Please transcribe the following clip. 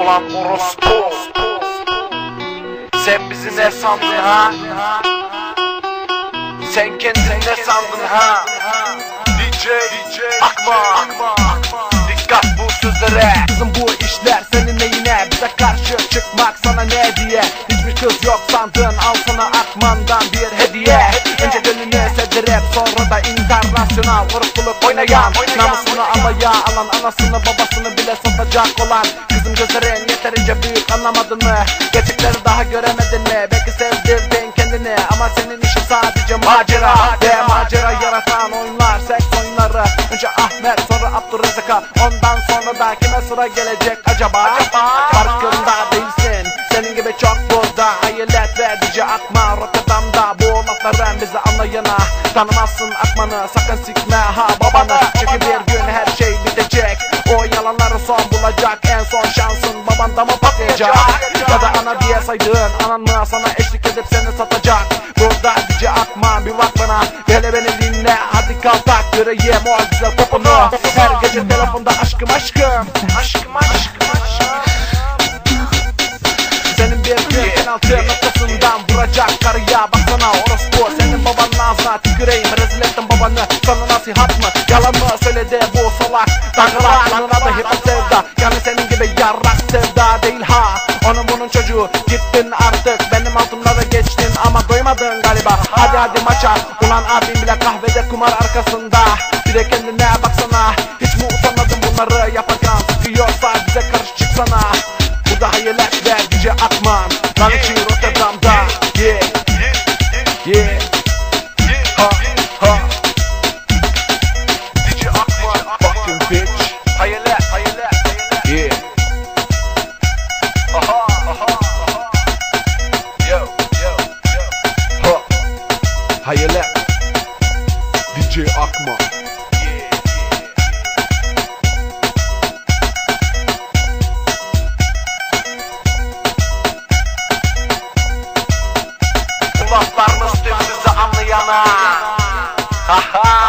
Ulan orospu. Sen bizi ne sandın ha? Sen kendini ne sandın ha? DJ, Akma, Dikkat bu sözlere. Kızım bu işler senin neyine? Bize karşı çıkmak sana ne diye? Hiçbir kız yok sandın. Al sana Akman'dan bir hediye. Önce gönlünü sevdirip sonra da internasyonal Vurup bulup oynayan. Namusunu alaya alan Anasını babasını bile satacak olan gözlerin yeterince büyük anlamadın mı? Gerçekleri daha göremedin mi? Belki sevdirdin kendini Ama senin işin sadece macera. Ve macera yaratan oyunlar Seks oyunları. Önce Ahmet sonra Abdurrezzak'a Ondan sonra da kime sıra gelecek acaba? Farkında değilsin. Senin gibi çok burada Hayalet ve dici akma Rotterdam'da bu lafların bizi anlayana. Tanımazsın akmanı sakın sikme. Ha babanı Çünkü bir gün her şey bitecek. O yalanları son bulacak son şansın babanda mı patlayacak? Ya da ana diye saydığın anan mı sana eşlik edip seni satacak Burada dici akma bir bak bana Hele beni dinle hadi kaltak Göreyim o güzel popunu Her gece telefonda aşkım aşkım. Aşkım aşkım aşkım. Senin bir gün penaltı noktasından vuracak karıya baksana orospu. Senin babanın ağzına tüküreyim rezil ettin babanı. Sana nasihat mı yalan mı söyledi bu salak? Dangılar yanına da hep sevda bunun çocuğu. Gittin artık Benim altımda da geçtin ama doymadın galiba. Hadi hadi maça ulan abim bile kahvede kumar arkasında. Bir de kendine baksana. Hiç mi utanmadın bunları yaparken? Sıkıyorsa bize karış çıksana. Burada hayalet ver gece akman Lan için Rotterdam'da. Yeah. Yeah. Ha ha. DJ Akma Fucking bitch Hayalet DJ yeah Kulaklarınız tüm sizi anlayana. Haha